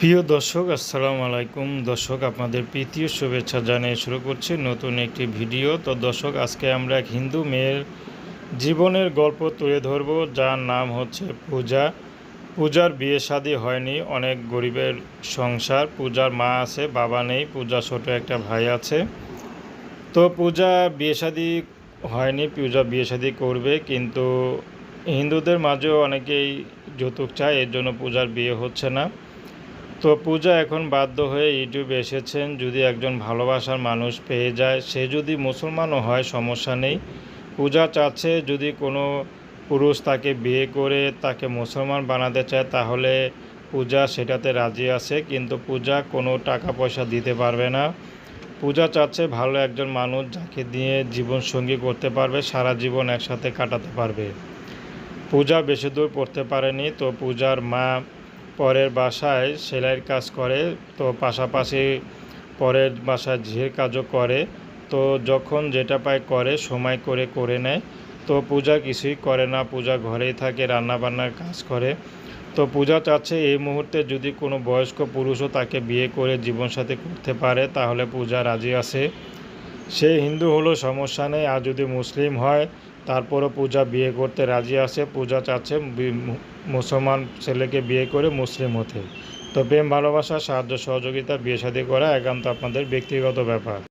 প্রিয় দর্শক, আসসালামু আলাইকুম। দর্শক, আপনাদের প্রীতীয় শুভেচ্ছা জানিয়ে শুরু করছি নতুন একটি ভিডিও। তো দর্শক, আজকে আমরা এক হিন্দু মেয়ের জীবনের গল্প তুলে ধরব, যার নাম হচ্ছে পূজা। পূজার বিয়ে শাদী হয়নি, অনেক গরিবের সংসার, পূজার মা আছে, বাবা নেই, পূজা ছোট একটা ভাই আছে। তো পূজা বিয়ে শাদী হয়নি, পূজা বিয়ে শাদী করবে, কিন্তু হিন্দুদের মাঝেও অনেকেই যৌতুক চায়, এর জন্য পূজার বিয়ে হচ্ছে না। তো পূজা এখন বাধ্য হয়ে ইউটিউবে এসেছেন। যদি একজন ভালোবাসার মানুষ পেয়ে যায়, সে যদি মুসলমানও হয়, সমস্যা নেই। পূজা চাচ্ছে যদি কোনো পুরুষ তাকে বিয়ে করে তাকে মুসলমান বানাতে চায়, তাহলে পূজা সেটাতে রাজি আছে। কিন্তু পূজা কোনো টাকা পয়সা দিতে পারবে না। পূজা চাচ্ছে ভালো একজন মানুষ যাকে দিয়ে জীবনসঙ্গী করতে পারবে, সারা জীবন একসাথে কাটাতে পারবে। পূজা বেশি দূর পড়তে পারেনি, তো পূজার মা পরের বাসায় সেলাইয়ের কাজ করে, তো পাশাপাশি পরের বাসায় ঝির কাজও করে। তো যখন যেটা পায় করে, সময় করে করে নেয়। তো পূজা কিছুই করে না, পূজা ঘরেই থাকে রান্না বান্নার কাজ করে। তো পূজা চাচ্ছে এই মুহূর্তে যদি কোনো বয়স্ক পুরুষও তাকে বিয়ে করে জীবনসাথী করতে পারে, তাহলে পূজা রাজি আছে। সে হিন্দু হলো, সমস্যা নেই। আর যদি মুসলিম হয়, তারপরও পূজা বিয়ে করতে রাজি আছে। পূজা চাচ্ছে মুসলমান ছেলেকে বিয়ে করে মুসলিম হতে। তো প্রেম, ভালোবাসা, সাহায্য, সহযোগিতা, বিয়ে শাদী করা একান্ত আপনাদের ব্যক্তিগত ব্যাপার।